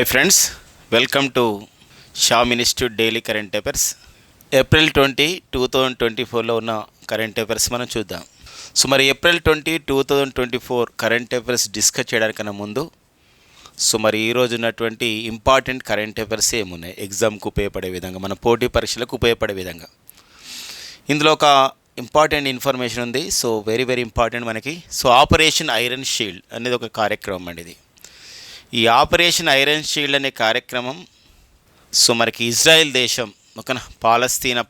Hi friends welcome to Shah institute daily current affairs April twenty two thousand twenty ఫోర్లో ఉన్న current affairs మనం చూద్దాం. So మరి April twenty two thousand twenty four current affairs discuss చేయడానికన్నా ముందు so మరి ఈ రోజు ఉన్నటువంటి ఇంపార్టెంట్ కరెంట్ అఫైర్స్ ఏమున్నాయి? ఎగ్జామ్కి ఉపయోగపడే విధంగా మన పోటీ పరీక్షలకు ఉపయోగపడే విధంగా. ఇందులో ఒక ఇంపార్టెంట్ ఇన్ఫర్మేషన్ ఉంది. సో వెరీ వెరీ ఇంపార్టెంట్ మనకి. సో ఆపరేషన్ ఐరన్ షీల్డ్ అనేది ఒక కార్యక్రమం అండి ఇది. ఈ ఆపరేషన్ ఐరన్ షీల్డ్ అనే కార్యక్రమం సో మనకి ఇజ్రాయెల్ దేశం ఒక పాలస్తీనా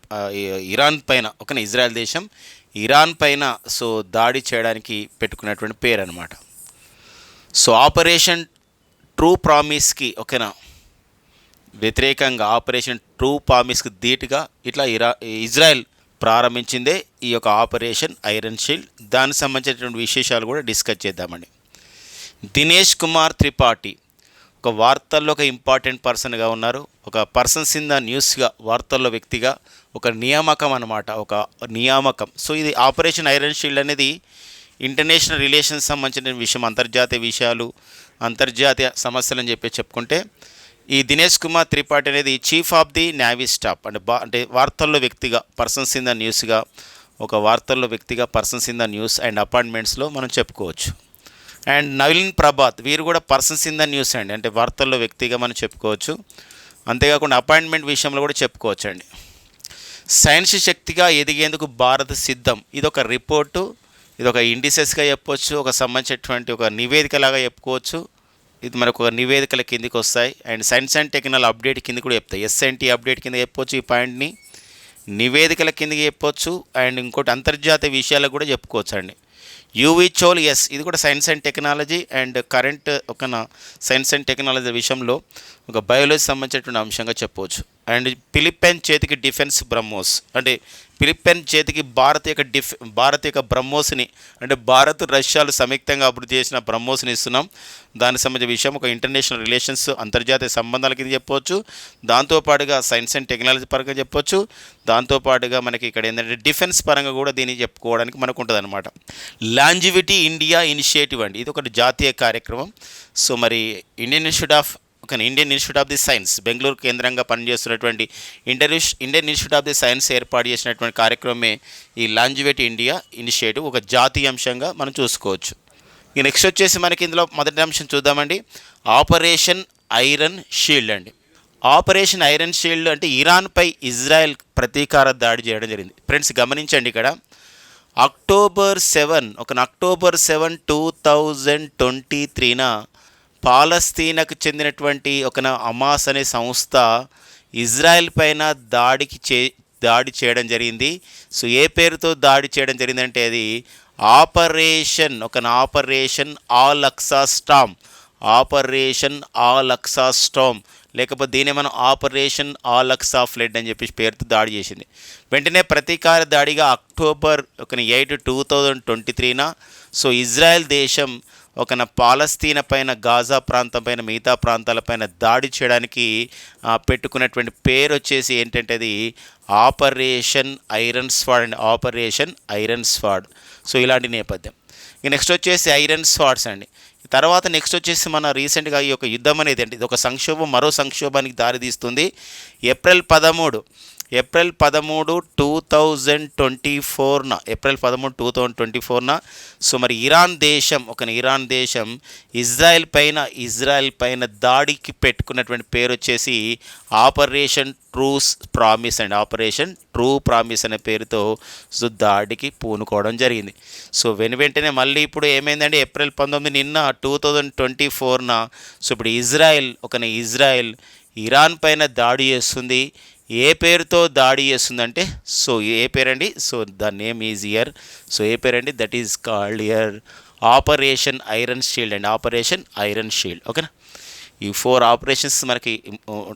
ఇరాన్ పైన ఒక ఇజ్రాయెల్ దేశం ఇరాన్ పైన సో దాడి చేయడానికి పెట్టుకున్నటువంటి పేరు అనమాట సో ఆపరేషన్ ట్రూ ప్రామిస్కి ఓకేనా వ్యతిరేకంగా ఆపరేషన్ ట్రూ ప్రామిస్కి ధీటుగా ఇట్లా ఇరా ఇజ్రాయెల్ ప్రారంభించిందే ఈ యొక్క ఆపరేషన్ ఐరన్ షీల్డ్. దానికి సంబంధించినటువంటి విశేషాలు కూడా డిస్కస్ చేద్దామండి. దినేష్ కుమార్ త్రిపాఠి. ఒక వార్తల్లో ఒక ఇంపార్టెంట్ పర్సన్గా ఉన్నారు. ఒక పర్సన్స్ ఇన్ ద న్యూస్గా వార్తల్లో వ్యక్తిగా ఒక నియామకం అనమాట ఒక నియామకం. సో ఇది ఆపరేషన్ ఐరన్ షీల్డ్ అనేది ఇంటర్నేషనల్ రిలేషన్స్ సంబంధించిన విషయం అంతర్జాతీయ విషయాలు అంతర్జాతీయ సమస్యలు అని చెప్పి చెప్పుకుంటే ఈ దినేష్ కుమార్ త్రిపాఠి అనేది chief of the navy staff. అంటే బా అంటే వార్తల్లో వ్యక్తిగా పర్సన్స్ ఇన్ ద న్యూస్గా ఒక వార్తల్లో వ్యక్తిగా persons in the news and అపాయింట్మెంట్స్లో మనం చెప్పుకోవచ్చు. అండ్ నవీన్ ప్రభాత్ వీరు కూడా పర్సన్స్ ఇన్ ద న్యూస్ అండి. అంటే వార్తల్లో వ్యక్తిగా మనం చెప్పుకోవచ్చు. అంతేకాకుండా అపాయింట్మెంట్ విషయంలో కూడా చెప్పుకోవచ్చు అండి. సైన్స్ శక్తిగా ఎదిగేందుకు భారత్ సిద్ధం. ఇది ఒక రిపోర్టు ఇది ఒక ఇండిసెస్గా చెప్పవచ్చు ఒక సంబంధించినటువంటి ఒక నివేదికలాగా చెప్పుకోవచ్చు. ఇది మనకు ఒక నివేదికల కిందికి వస్తాయి. And science and technology update కింద కూడా చెప్తాయి. ఎస్ఎన్టీ అప్డేట్ కింద చెప్పొచ్చు ఈ పాయింట్ని. నివేదికల కిందకి చెప్పొచ్చు. అండ్ ఇంకోటి అంతర్జాతీయ విషయాలకు కూడా చెప్పుకోవచ్చు అండి. యూవి చోల్ ఎస్. ఇది కూడా science and technology and current ఒక సైన్స్ అండ్ టెక్నాలజీ విషయంలో ఒక బయాలజీ సంబంధించినటువంటి అంశంగా చెప్పవచ్చు. అండ్ ఫిలిప్పైన్ చేతికి డిఫెన్స్ బ్రహ్మోస్. అంటే ఫిలిప్పైన్ చేతికి భారత్ యొక్క డిఫ్ భారత్ యొక్క బ్రహ్మోస్ని అంటే భారత్ రష్యాలు సంయుక్తంగా అభివృద్ధి చేసిన బ్రహ్మోస్ని ఇస్తున్నాం. దానికి సంబంధించిన విషయం ఒక ఇంటర్నేషనల్ రిలేషన్స్ అంతర్జాతీయ సంబంధాల కింద చెప్పవచ్చు దాంతోపాటుగా సైన్స్ అండ్ టెక్నాలజీ పరంగా చెప్పొచ్చు. దాంతోపాటుగా మనకి ఇక్కడ ఏంటంటే డిఫెన్స్ పరంగా కూడా దీన్ని చెప్పుకోవడానికి మనకు ఉంటుంది అనమాట లాంజివిటీ ఇండియా ఇనిషియేటివ్ అండి. ఇది ఒకటి జాతీయ కార్యక్రమం. సో మరి ఇండియన్ ఇన్స్టిట్యూట్ ఆఫ్ ఒక Indian institute of the science Bengaluru కేంద్రంగా పనిచేస్తున్నటువంటి Indian Indian institute of the science ఏర్పాటు చేసినటువంటి కార్యక్రమమే ఈ లాంజివేట్ ఇండియా ఇనిషియేటివ్ ఒక జాతీయ అంశంగా మనం చూసుకోవచ్చు. ఇక నెక్స్ట్ వచ్చేసి మనకి ఇందులో మొదటి అంశం చూద్దామండి. ఆపరేషన్ ఐరన్ షీల్డ్ అండి. ఆపరేషన్ ఐరన్ షీల్డ్ అంటే ఇరాన్పై ఇజ్రాయెల్ ప్రతీకార దాడి చేయడం జరిగింది. ఫ్రెండ్స్ గమనించండి ఇక్కడ. అక్టోబర్ సెవెన్ ఒక October seven two thousand twenty త్రీన పాలస్తీనాకు చెందినటువంటి ఒక అమాస్ అనే సంస్థ ఇజ్రాయెల్ పైన దాడికి చే దాడి చేయడం జరిగింది. సో ఏ పేరుతో దాడి చేయడం జరిగిందంటే అది ఆపరేషన్ ఒక operation Al Aqsa storm operation Al Aqsa storm లేకపోతే దీన్ని మనం ఆపరేషన్ ఆల్ అక్సా ఫ్లడ్ అని చెప్పేసి పేరుతో దాడి చేసింది. వెంటనే ప్రతీకార దాడిగా అక్టోబర్ ఒక ఎయిట్ టూ థౌజండ్ ట్వంటీ త్రీన సో ఇజ్రాయెల్ దేశం ఒకన పాలస్తీన పైన గాజా ప్రాంతం పైన మిగతా ప్రాంతాలపైన దాడి చేయడానికి పెట్టుకున్నటువంటి పేరు వచ్చేసి ఏంటంటే అది ఆపరేషన్ ఐరన్ స్వాడ్ అండి. Operation iron స్వాడ్. సో ఇలాంటి నేపథ్యం. ఇక నెక్స్ట్ వచ్చేసి ఐరన్ స్వాడ్స్ అండి. తర్వాత నెక్స్ట్ వచ్చేసి మన రీసెంట్గా ఈ యొక్క యుద్ధం అనేది అంటే ఇది ఒక సంక్షోభం మరో సంక్షోభానికి దారితీస్తుంది. ఏప్రిల్ పదమూడు ఏప్రిల్ పదమూడు టూ థౌజండ్ ట్వంటీ ఫోర్న ఏప్రిల్ పదమూడు టూ థౌజండ్ ట్వంటీ ఫోర్న సో మరి ఇరాన్ దేశం ఒక ఇరాన్ దేశం ఇజ్రాయెల్ పైన ఇజ్రాయెల్ పైన దాడికి పెట్టుకున్నటువంటి పేరు వచ్చేసి operation true promise and operation true promise అనే పేరుతో సో దాడికి పూనుకోవడం జరిగింది. సో వెను వెంటనే మళ్ళీ ఇప్పుడు ఏమైందంటే ఏప్రిల్ పంతొమ్మిది నిన్న టూ థౌజండ్ ట్వంటీ ఫోర్న సో ఇప్పుడు ఇజ్రాయెల్ ఒక ఇజ్రాయెల్ ఇరాన్ పైన దాడి చేస్తుంది ఏ పేరుతో దాడి చేస్తుందంటే సో ఏ పేరండి? So the name is year so ఏ పేరండి? That is called year Operation Iron Shield అండి. Operation Iron Shield. ఓకేనా? ఈ ఫోర్ ఆపరేషన్స్ మనకి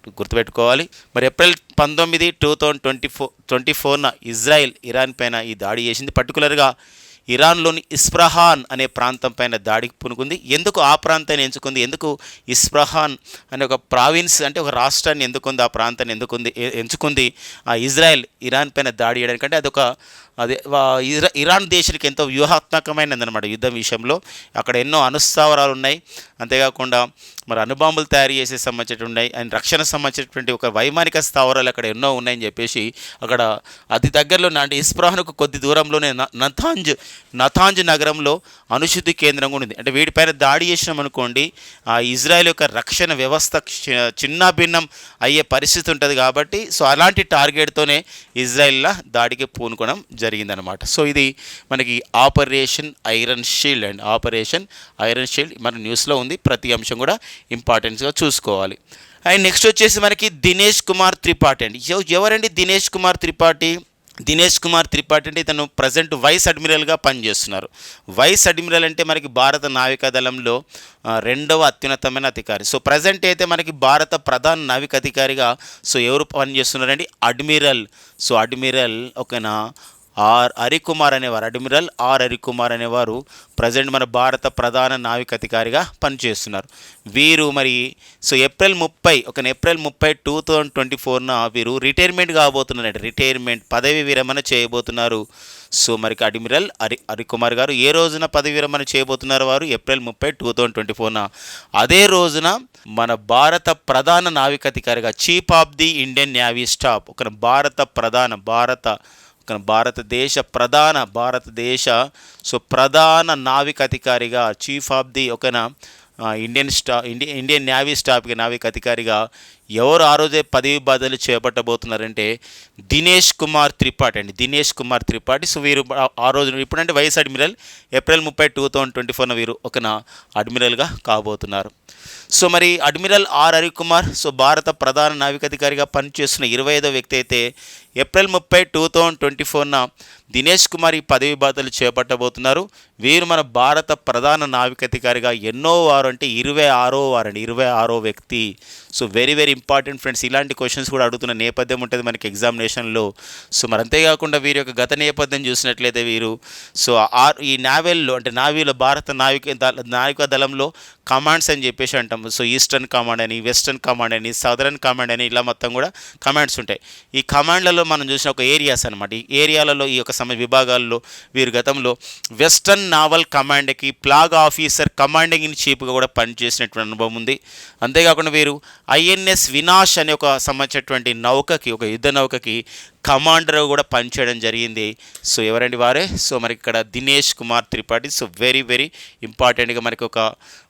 గుర్తుపెట్టుకోవాలి. మరి ఏప్రిల్ పంతొమ్మిది two thousand twenty four twenty ఫోర్న Israel Iran పైన ఈ దాడి చేసింది. పర్టికులర్గా ఇరాన్లోని ఇస్ప్రహాన్ అనే ప్రాంతం పైన దాడికి పునుకుంది. ఎందుకు ఆ ప్రాంతాన్ని ఎంచుకుంది? ఎందుకు ఇస్ప్రహాన్ అనే ఒక ప్రావిన్స్ అంటే ఒక రాష్ట్రాన్ని ఎందుకుంది? ఆ ప్రాంతాన్ని ఎందుకుంది? ఎంచుకుంది? ఆ ఇజ్రాయెల్ ఇరాన్ పైన దాడి చేయడానికంటే అదొక అదే ఇరా ఇరాన్ దేశానికి ఎంతో వ్యూహాత్మకమైనదనమాట యుద్ధం విషయంలో. అక్కడ ఎన్నో అనుస్థావరాలు ఉన్నాయి అంతేకాకుండా మరి అనుబాంబులు తయారు చేసే సంబంధించినటువంటి ఉన్నాయి. అండ్ రక్షణ సంబంధించినటువంటి ఒక వైమానిక స్థావరాలు అక్కడ ఎన్నో ఉన్నాయని చెప్పేసి అక్కడ అతి దగ్గరలో అంటే ఇస్ప్రాహ్నుకు కొద్ది దూరంలోనే న- నథాంజ్ నథాంజ్ నగరంలో అనుశుద్ధి కేంద్రం కూడా ఉంది. అంటే వీటిపైన దాడి చేసినాం అనుకోండి ఆ ఇజ్రాయెల్ యొక్క రక్షణ వ్యవస్థ చిన్న భిన్నం అయ్యే పరిస్థితి ఉంటుంది కాబట్టి సో అలాంటి టార్గెట్తోనే ఇజ్రాయెల్ల దాడికి పూనుకోవడం జరిగిందనమాట సో ఇది మనకి Operation Iron Shield and. Operation Iron Shield మన న్యూస్లో ఉంది. ప్రతి అంశం కూడా ఇంపార్టెన్స్గా చూసుకోవాలి. అండ్ నెక్స్ట్ వచ్చేసి మనకి దినేష్ కుమార్ త్రిపాఠి అండి. ఎవరండి దినేష్ కుమార్ త్రిపాఠి? దినేష్ కుమార్ త్రిపాఠి అంటే ఇతను ప్రజెంట్ వైస్ అడ్మిరల్గా పనిచేస్తున్నారు. వైస్ అడ్మిరల్ అంటే మనకి భారత నావికా దళంలో రెండవ అత్యున్నతమైన అధికారి. సో ప్రజెంట్ అయితే మనకి భారత ప్రధాన నావిక అధికారిగా సో ఎవరు పనిచేస్తున్నారండి? అడ్మిరల్ సో అడ్మిరల్ ఓకేనా? ఆర్ హరికుమార్ అనేవారు అడ్మిరల్ ఆర్ హరికుమార్ అనేవారు ప్రజెంట్ మన భారత ప్రధాన నావిక అధికారిగా పనిచేస్తున్నారు. వీరు మరి సో ఏప్రిల్ ముప్పై ఒక ఏప్రిల్ ముప్పై టూ థౌజండ్ ట్వంటీ ఫోర్న వీరు రిటైర్మెంట్ కాబోతున్నారండి రిటైర్మెంట్ పదవి విరమణ చేయబోతున్నారు. సో మరి అడ్మిరల్ హరి హరికుమార్ గారు ఏ రోజున పదవి విరమణ చేయబోతున్నారు వారు? ఏప్రిల్ ముప్పై టూ థౌజండ్ ట్వంటీ ఫోర్న. అదే రోజున మన భారత ప్రధాన నావిక అధికారిగా chief of the Indian navy staff ఒక భారత ప్రధాన భారత భారతదేశ ప్రధాన భారతదేశ సో ప్రధాన నావిక అధికారిగా chief of the ఒకన Indian staff Indian Indian navy స్టాఫ్కి నావిక అధికారిగా ఎవరు ఆ రోజే పదవి బాధలు చేపట్టబోతున్నారంటే దినేష్ కుమార్ త్రిపాఠి అండి. దినేష్ కుమార్ త్రిపాఠి. సో వీరు ఆ- రోజు ఇప్పుడంటే వైస్ అడ్మిరల్ ఏప్రిల్ ముప్పై టూ థౌజండ్ ట్వంటీ ఫోర్న వీరు ఒకన అడ్మిరల్గా కాబోతున్నారు. సో మరి అడ్మిరల్ ఆర్ హరికుమార్ సో భారత ప్రధాన నావికాధికారిగా పనిచేస్తున్న ఇరవై ఐదో వ్యక్తి అయితే ఏప్రిల్ ముప్పై టూ థౌజండ్ ట్వంటీ ఫోర్న దినేష్ కుమార్ ఈ పదవి బాధ్యతలు చేపట్టబోతున్నారు. వీరు మన భారత ప్రధాన నావికాధికారిగా ఎన్నో వారు అంటే ఇరవై ఆరో వారండి ఇరవై ఆరో వ్యక్తి. So very very important friends ఇలాంటి క్వశ్చన్స్ కూడా అడుగుతున్న నేపథ్యం ఉంటుంది మనకి ఎగ్జామినేషన్లో సో మరి అంతేకాకుండా వీరి యొక్క గత నేపథ్యం చూసినట్లయితే వీరు. సో ఆర్ ఈ నావెల్లో అంటే నావీలో భారత నావిక నావికా నావిక దళంలో కమాండ్స్ అని చెప్పేసి అంటాము సో ఈస్టర్న్ కమాండ్ అని వెస్టర్న్ కమాండ్ అని సదరన్ కమాండ్ అని ఇలా మొత్తం కూడా కమాండ్స్ ఉంటాయి. ఈ కమాండ్లలో మనం చూసిన ఒక ఏరియాస్ అనమాట ఈ ఏరియాలలో ఈ యొక్క సమ విభాగాల్లో వీరు గతంలో వెస్టర్న్ నావల్ కమాండ్కి ప్లాగ్ ఆఫీసర్ కమాండింగ్ ఇన్ చీఫ్గా కూడా పనిచేసినటువంటి అనుభవం ఉంది. అంతేకాకుండా వీరు ఐఎన్ఎస్ వినాష్ అనే ఒక సంబంధించినటువంటి నౌకకి ఒక యుద్ధ నౌకకి కమాండర్ కూడా పనిచేయడం జరిగింది. సో ఎవరండి వారే? సో మనకి ఇక్కడ Dinesh Kumar Tripathi. So very very ఇంపార్టెంట్గా మనకి ఒక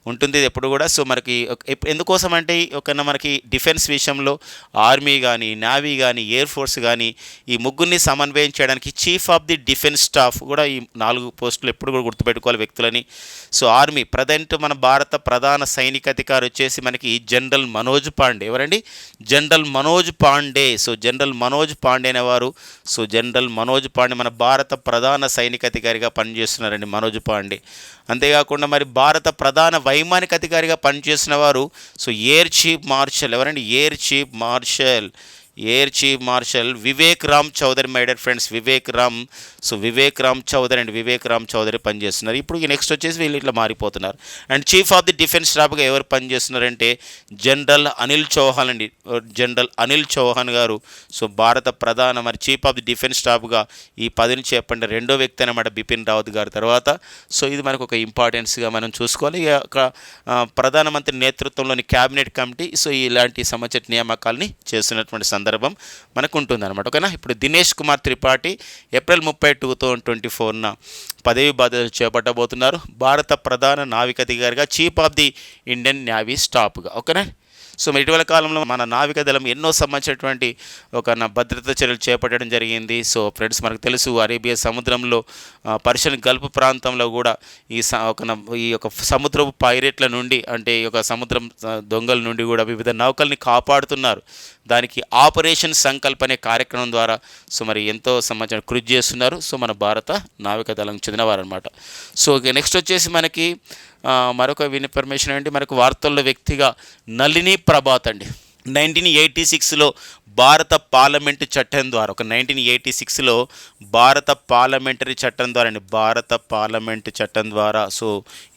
ఉంటుంది ఇది ఎప్పుడు కూడా. సో మనకి ఎందుకోసం అంటే ఒక మనకి డిఫెన్స్ విషయంలో ఆర్మీ కానీ నావీ కానీ ఎయిర్ ఫోర్స్ కానీ ఈ ముగ్గురిని సమన్వయం చేయడానికి chief of the defence staff కూడా ఈ నాలుగు పోస్టులు ఎప్పుడు కూడా గుర్తుపెట్టుకోవాలి వ్యక్తులని. సో ఆర్మీ ప్రజెంట్ మన భారత ప్రధాన సైనిక అధికారి వచ్చేసి మనకి జనరల్ మనోజ్ పాండే. ఎవరండి? General Manoj Pandey. So general Manoj Pandey అనేవారు. సో జనరల్ మనోజ్ పాండే మన భారత ప్రధాన సైనిక అధికారిగా పనిచేస్తున్నారండి మనోజ్ పాండే. అంతేకాకుండా మరి భారత ప్రధాన వైమానిక అధికారిగా పనిచేసిన వారు సో ఎయిర్ చీఫ్ మార్షల్ ఎవరండి? Air chief marshal. Air chief marshal Vivek Ram Chaudhari my dear friends Vivek Ram so Vivek Ram Chaudhari and Vivek Ram Chaudhari పనిచేస్తున్నారు. ఇప్పుడు నెక్స్ట్ వచ్చేసి వీళ్ళు ఇట్లా మారిపోతున్నారు. And chief of the defence స్టాఫ్గా ఎవరు పనిచేస్తున్నారంటే general Anil Chauhan అండి. General Anil Chauhan గారు. సో భారత ప్రధాన మరి చీఫ్ ఆఫ్ ది డిఫెన్స్ స్టాఫ్గా ఈ పదిని చెప్పండి రెండో వ్యక్తి అనమాట బిపిన్ రావత్ గారి తర్వాత. సో ఇది మనకు ఒక ఇంపార్టెన్స్గా మనం చూసుకోవాలి. ఇక ఒక, ప్రధానమంత్రి నేతృత్వంలోని క్యాబినెట్ కమిటీ సో ఇలాంటి సంబంధించిన నియామకాలని చేస్తున్నటువంటి సందర్భం. సందర్భం మనకు ఉంటుంది అనమాట ఓకేనా? ఇప్పుడు దినేష్ కుమార్ త్రిపాఠి ఏప్రిల్ ముప్పై టూ థౌజండ్ ట్వంటీ ఫోర్న పదవి బాధ్యతలు చేపట్టబోతున్నారు. భారత ప్రధాన నావికాధికారిగా chief of the Indian navy స్టాఫ్గా. ఓకేనా? సో మరి ఇటీవల కాలంలో మన నావిక దళం ఎన్నో సంబంధించినటువంటి ఒక నా భద్రతా చర్యలు చేపట్టడం జరిగింది. సో ఫ్రెండ్స్ మనకు తెలుసు అరేబియా సముద్రంలో పర్షియన్ గల్ఫ్ ప్రాంతంలో కూడా ఈ స- ఒక ఈ యొక్క సముద్రపు పైరెట్ల నుండి అంటే ఈ యొక్క సముద్రం దొంగల నుండి కూడా వివిధ నౌకల్ని కాపాడుతున్నారు. దానికి ఆపరేషన్ సంకల్ప్ అనే కార్యక్రమం ద్వారా సో మరి ఎంతో సంబంధించిన కృషి చేస్తున్నారు. సో మన భారత నావిక దళం చెందినవారు అనమాట సో నెక్స్ట్ వచ్చేసి మనకి మరొక ఇన్ఫర్మేషన్ ఏంటి? మనకు వార్తల్లో వ్యక్తిగా నళిని ప్రభాత్ అండి. నైన్టీన్ ఎయిటీ సిక్స్లో భారత పార్లమెంటు చట్టం ద్వారా ఒక నైన్టీన్ ఎయిటీ సిక్స్లో భారత పార్లమెంటరీ చట్టం ద్వారా అండి భారత పార్లమెంటు చట్టం ద్వారా సో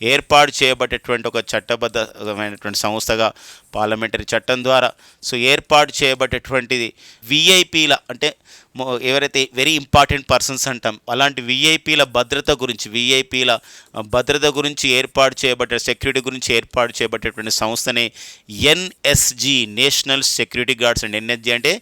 ఏర్పాటు చేయబడేటువంటి ఒక చట్టబద్ధమైనటువంటి సంస్థగా పార్లమెంటరీ చట్టం ద్వారా సో ఏర్పాటు చేయబడేటువంటిది విఐపీల అంటే ఎవరైతే వెరీ ఇంపార్టెంట్ పర్సన్స్ అంటాం అలాంటి విఐపీల భద్రత గురించి విఐపీల భద్రత గురించి ఏర్పాటు చేయబడ్డ సెక్యూరిటీ గురించి ఏర్పాటు చేయబడేటువంటి సంస్థనే NSG national security guards and NSG అంటే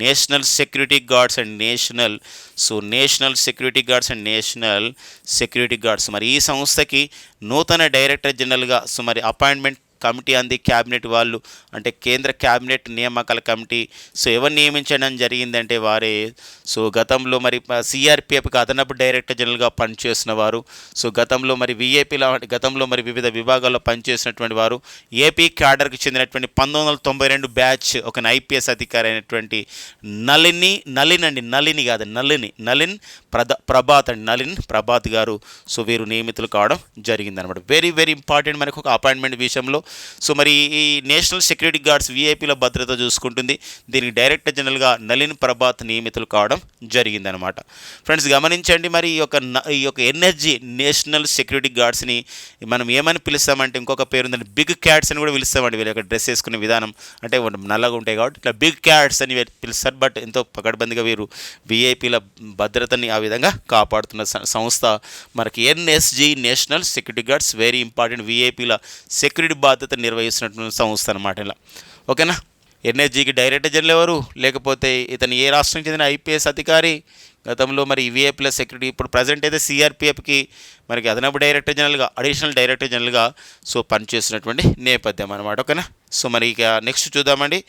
national security guards and national so national security guards and national security guards మరి ఈ సంస్థకి నూతన డైరెక్టర్ జనరల్గా సో మరి అపాయింట్మెంట్ కమిటీ అంది క్యాబినెట్ వాళ్ళు. అంటే కేంద్ర క్యాబినెట్ నియామకాల కమిటీ. సో ఎవరు నియమించడం జరిగిందంటే వారే. సో గతంలో మరి సిఆర్పిఎఫ్కి అదనపు డైరెక్టర్ జనరల్గా పనిచేసిన వారు. సో గతంలో మరి విఏపీల గతంలో మరి వివిధ విభాగాల్లో పనిచేసినటువంటి వారు. ఏపీ క్యాడర్కి చెందినటువంటి పంతొమ్మిది వందల తొంభై రెండు బ్యాచ్ ఒక ఐపీఎస్ అధికారి అయినటువంటి నలిని నలిన్ అండి నలిని కాదు నలిని నలిన్ ప్రద ప్రభాత్ అండి నలిన్ ప్రభాత్ గారు. సో వీరు నియమితులు కావడం జరిగిందనమాట. వెరీ వెరీ ఇంపార్టెంట్ మనకు ఒక అపాయింట్మెంట్ విషయంలో. సో మరి ఈ నేషనల్ సెక్యూరిటీ గార్డ్స్ విఐపీల భద్రత చూసుకుంటుంది. దీనికి డైరెక్టర్ జనరల్గా నలిన్ ప్రభాత్ నియమితులు కావడం జరిగిందనమాట ఫ్రెండ్స్ గమనించండి మరి ఈ యొక్క ఈ యొక్క ఎన్ఎస్జి నేషనల్ సెక్యూరిటీ గార్డ్స్ని మనం ఏమని పిలుస్తామంటే ఇంకొక పేరు ఉందండి బిగ్ క్యాట్స్ అని కూడా పిలుస్తామండి. వీళ్ళ యొక్క డ్రెస్ వేసుకునే విధానం అంటే నల్లగా ఉంటాయి కాబట్టి ఇట్లా బిగ్ క్యాట్స్ అని పిలుస్తారు. బట్ ఎంతో పకడ్బందీగా వీరు విఐపీల భద్రతని ఆ విధంగా కాపాడుతున్న సంస్థ. మనకి NSG national security guards very important విఐపీల security బాధ్యత నిర్వహిస్తున్నటువంటి సంస్థ అనమాట ఇలా. ఓకేనా? ఎన్ఎస్జీకి డైరెక్టర్ జనరల్ ఎవరు? లేకపోతే ఇతను ఏ రాష్ట్రం చెందిన ఐపీఎస్ అధికారి గతంలో మరి విఏపీల సెక్యూరిటీ ఇప్పుడు ప్రజెంట్ అయితే సిఆర్పిఎఫ్కి మనకి అదనపు డైరెక్టర్ జనరల్గా అడిషనల్ డైరెక్టర్ జనరల్గా సో పనిచేస్తున్నటువంటి నేపథ్యం అనమాట ఓకేనా? సో మరి ఇక నెక్స్ట్ చూద్దామండి.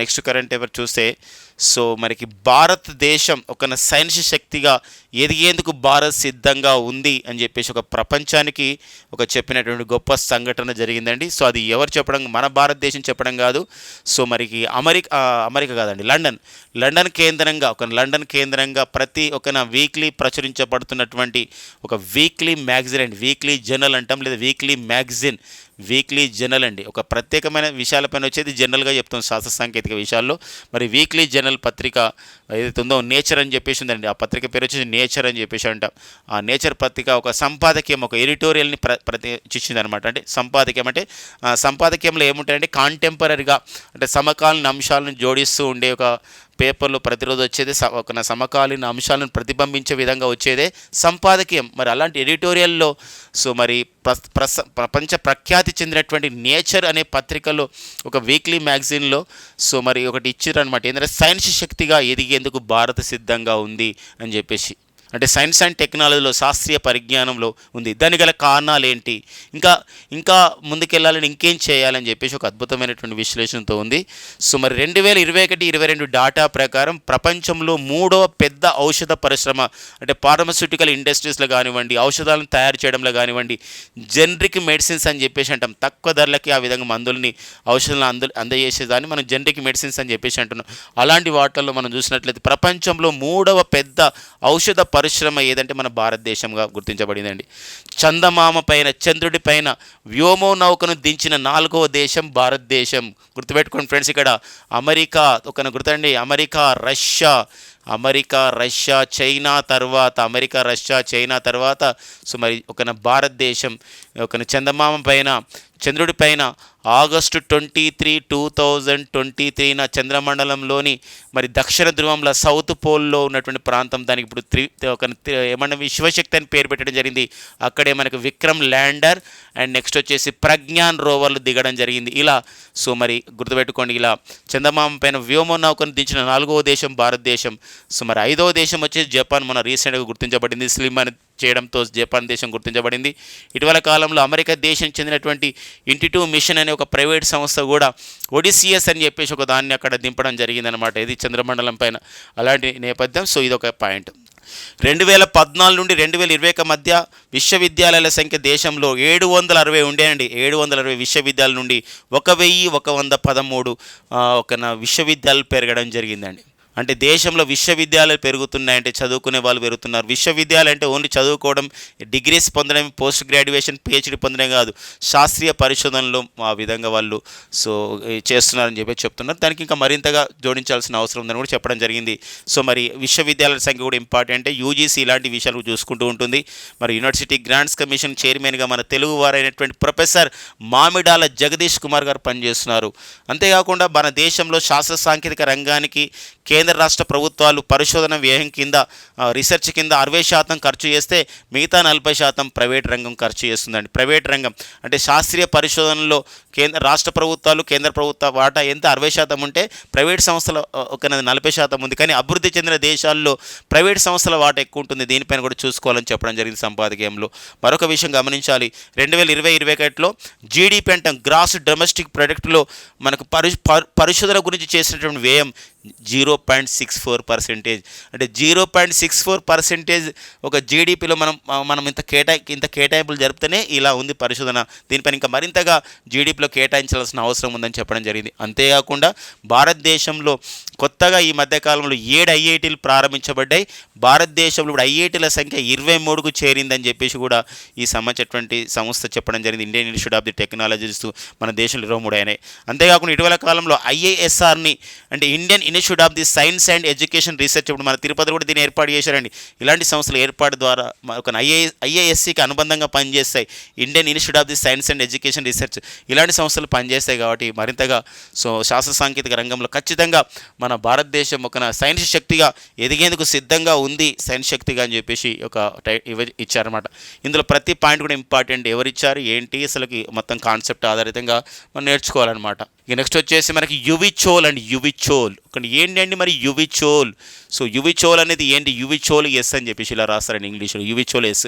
నెక్స్ట్ కరెంట్ ఎవరు చూస్తే సో మనకి భారతదేశం ఒక సైన్స్ శక్తిగా ఎదిగేందుకు భారత్ సిద్ధంగా ఉంది అని చెప్పేసి ఒక ప్రపంచానికి ఒక చెప్పినటువంటి గొప్ప సంఘటన జరిగిందండి. సో అది ఎవరు చెప్పడం మన భారతదేశం చెప్పడం కాదు. సో మరికి అమెరికా అమెరికా కాదండి లండన్. లండన్ కేంద్రంగా ఒక లండన్ కేంద్రంగా ప్రతి ప్రతి ఒక వీక్లీ ప్రచురించబడుతున్నటువంటి ఒక వీక్లీ మ్యాగజైన్ అండి. వీక్లీ జర్నల్ అంటాం లేదా వీక్లీ మ్యాగజైన్ వీక్లీ జర్నల్ అండి. ఒక ప్రత్యేకమైన విషయాలపైన వచ్చేది జనరల్గా చెప్తాం శాస్త్ర సాంకేతిక విషయాల్లో. మరి వీక్లీ జర్నల్ పత్రిక ఏదైతే ఉందో నేచర్ అని చెప్పేసి ఉందండి. ఆ పత్రిక పేరు వచ్చేసి నేచర్ అని చెప్పేసి అంట. ఆ నేచర్ పత్రిక ఒక సంపాదకీయం ఒక ఎడిటోరియల్ని ప్ర ప్రతిష్ఠించింది అనమాట అంటే సంపాదకీయం అంటే సంపాదకీయంలో ఏముంటాయంటే కాంటెంపరీగా అంటే సమకాలీన అంశాలను జోడిస్తూ ఉండే ఒక పేపర్లో ప్రతిరోజు వచ్చేది స- ఒక సమకాలీన అంశాలను ప్రతిబింబించే విధంగా వచ్చేదే సంపాదకీయం. మరి అలాంటి ఎడిటోరియల్లో సో మరి ప్రస ప్రపంచ ప్రఖ్యాతి చెందినటువంటి నేచర్ అనే పత్రికలో ఒక వీక్లీ మ్యాగజైన్లో సో మరి ఒకటి ఇచ్చారు అనమాట ఏంటంటే సైన్స్ శక్తిగా ఎదిగే ఎదిగేందుకు భారత సిద్ధంగా ఉంది అని చెప్పేసి అంటే సైన్స్ అండ్ టెక్నాలజీలో శాస్త్రీయ పరిజ్ఞానంలో ఉంది. దానికి గల కారణాలు ఏంటి? ఇంకా ఇంకా ముందుకెళ్ళాలని ఇంకేం చేయాలని చెప్పేసి ఒక అద్భుతమైనటువంటి విశ్లేషణతో ఉంది. సో మరి రెండు వేల ఇరవై ఒకటి ఇరవై రెండు డాటా ప్రకారం ప్రపంచంలో మూడవ పెద్ద ఔషధ పరిశ్రమ అంటే ఫార్మస్యూటికల్ ఇండస్ట్రీస్లో కానివ్వండి ఔషధాలను తయారు చేయడంలో కానివ్వండి జనరిక్ మెడిసిన్స్ అని చెప్పేసి అంటాం. తక్కువ ధరలకి ఆ విధంగా మందుల్ని ఔషధాలను అంద అందజేసేదాన్ని మనం జనరిక్ మెడిసిన్స్ అని చెప్పేసి అంటున్నాం. అలాంటి వాటిల్లో మనం చూసినట్లయితే ప్రపంచంలో మూడవ పెద్ద ఔషధ పరిశ్రమ ఏదంటే మన భారతదేశంగా గుర్తించబడిందండి. చందమామ పైన చంద్రుడి పైన వ్యోమో నౌకను దించిన నాలుగవ దేశం భారతదేశం. గుర్తుపెట్టుకోండి ఫ్రెండ్స్ ఇక్కడ అమెరికా ఒక గుర్తండి America Russia. America Russia China తర్వాత అమెరికా రష్యా చైనా తర్వాత సుమారు ఒక భారతదేశం ఒక చందమామ పైన చంద్రుడి పైన August twenty three two thousand twenty త్రీన చంద్రమండలంలోని మరి దక్షిణ ధ్రువంలో సౌత్ పోల్లో ఉన్నటువంటి ప్రాంతం. దానికి ఇప్పుడు త్రి ఒక ఏమన్నా శివశక్తి అని పేరు పెట్టడం జరిగింది. అక్కడే మనకు విక్రమ్ ల్యాండర్ అండ్ నెక్స్ట్ వచ్చేసి ప్రజ్ఞాన్ రోవర్లు దిగడం జరిగింది. ఇలా సో మరి గుర్తుపెట్టుకోండి ఇలా చందమామ పైన వ్యోమనౌకను దించిన నాలుగవ దేశం భారతదేశం. సో మరి ఐదవ దేశం వచ్చేసి జపాన్. మన రీసెంట్గా గుర్తించబడింది. స్లిమ్ అని చేయడంతో జపాన్ దేశం గుర్తించబడింది. ఇటీవల కాలంలో అమెరికా దేశం చెందినటువంటి ఇంటిటూ మిషన్ అనే ఒక ప్రైవేట్ సంస్థ కూడా ఒడిసిఎస్ అని చెప్పేసి ఒక దాన్ని అక్కడ దింపడం జరిగిందనమాట ఇది చంద్రమండలం పైన అలాంటి నేపథ్యం. సో ఇది ఒక పాయింట్. రెండు వేల పద్నాలుగు నుండి రెండు వేల ఇరవై ఒక మధ్య విశ్వవిద్యాలయాల సంఖ్య దేశంలో ఏడు వందల అరవై ఉండేయండి ఏడు వందల అరవై విశ్వవిద్యాలయాల నుండి ఒక వెయ్యి ఒక వంద పదమూడు ఒక నా విశ్వవిద్యాలయాలు పెరగడం జరిగిందండి. అంటే దేశంలో విశ్వవిద్యాలయాలు పెరుగుతున్నాయంటే చదువుకునే వాళ్ళు పెరుగుతున్నారు. విశ్వవిద్యాలయం అంటే ఓన్లీ చదువుకోవడం డిగ్రీస్ పొందడం పోస్ట్ గ్రాడ్యుయేషన్ పిహెచ్డి పొందడం కాదు. శాస్త్రీయ పరిశోధనలో ఆ విధంగా వాళ్ళు సో చేస్తున్నారని చెప్పి చెప్తున్నారు. దానికి ఇంకా మరింతగా జోడించాల్సిన అవసరం ఉందని కూడా చెప్పడం జరిగింది. సో మరి విశ్వవిద్యాలయాల సంఖ్య కూడా ఇంపార్టెంట్ యూజీసీ ఇలాంటి విషయాలు చూసుకుంటూ ఉంటుంది. మరి యూనివర్సిటీ గ్రాంట్స్ కమిషన్ చైర్మన్గా మన తెలుగు వారైనటువంటి ప్రొఫెసర్ మామిడాల జగదీష్ కుమార్ గారు పనిచేస్తున్నారు. అంతేకాకుండా మన దేశంలో శాస్త్ర సాంకేతిక రంగానికి కేంద్ర రాష్ట్ర ప్రభుత్వాలు పరిశోధన వ్యయం కింద రీసెర్చ్ కింద అరవై శాతం ఖర్చు చేస్తే మిగతా నలభై శాతం ప్రైవేట్ రంగం ఖర్చు చేస్తుందండి. ప్రైవేట్ రంగం అంటే శాస్త్రీయ పరిశోధనలో కేంద్ర రాష్ట్ర ప్రభుత్వాలు కేంద్ర ప్రభుత్వ వాటా ఎంత అరవై శాతం ఉంటే ప్రైవేట్ సంస్థల ఒక నలభై శాతం ఉంది. కానీ అభివృద్ధి చెందిన దేశాల్లో ప్రైవేట్ సంస్థల వాటా ఎక్కువ ఉంటుంది. దీనిపైన కూడా చూసుకోవాలని చెప్పడం జరిగింది సంపాదకీయంలో. మరొక విషయం గమనించాలి. రెండు వేల ఇరవై ఇరవై ఒకటిలో జీడిపి అంటే గ్రాస్ డొమెస్టిక్ ప్రొడక్ట్లో మనకు పరి- పరిశోధన గురించి చేసినటువంటి వ్యయం zero point six four percentage. అంటే zero point six four percentage ఒక జీడిపిలో మనం మనం ఇంత కేటా ఇంత కేటాయింపులు జరిపితేనే ఇలా ఉంది పరిశోధన. దీనిపైన ఇంకా మరింతగా జీడిపిలో కేటాయించాల్సిన అవసరం ఉందని చెప్పడం జరిగింది. అంతేకాకుండా భారతదేశంలో కొత్తగా ఈ మధ్యకాలంలో ఏడు ఐఐటీలు ప్రారంభించబడ్డాయి. భారతదేశంలో ఇప్పుడు ఐఐటీల సంఖ్య ఇరవై మూడుకు చేరిందని చెప్పేసి కూడా ఈ సంబంధించినటువంటి సంస్థ చెప్పడం జరిగింది. Indian institute of the technologies మన దేశంలో ఇరవై మూడు అయినాయి. అంతేకాకుండా ఇటీవల కాలంలో ఐఏఎస్ఆర్ని అంటే Indian institute of the science and education research ఇప్పుడు మన తిరుపతి కూడా దీన్ని ఏర్పాటు చేశారండి. ఇలాంటి సంస్థల ఏర్పాటు ద్వారా ఒక ఐఏ ఐఏఎస్సికి అనుబంధంగా పనిచేస్తాయి. Indian institute of the science and education research ఇలాంటి సంస్థలు పనిచేస్తాయి కాబట్టి మరింతగా సో శాస్త్ర సాంకేతిక రంగంలో ఖచ్చితంగా మన భారతదేశం ఒక సైన్స్ శక్తిగా ఎదిగేందుకు సిద్ధంగా ఉంది. సైన్స్ శక్తిగా అని చెప్పేసి ఒక టై ఇచ్చారన్నమాట. ఇందులో ప్రతి పాయింట్ కూడా ఇంపార్టెంట్. ఎవరిచ్చారు? ఏంటి? అసలుకి మొత్తం కాన్సెప్ట్ ఆధారితంగా మనం నేర్చుకోవాలన్నమాట. ఇక నెక్స్ట్ వచ్చేసి మనకి యువిచోల్ అండ్. యువిచోల్. ఒక ఏంటండి మరి యువిచోల్? సో యువిచోల్ అనేది ఏంటి? యువిచోల్ ఎస్ అని చెప్పేసి ఇలా రాస్తారండి ఇంగ్లీష్లో. Euvichol S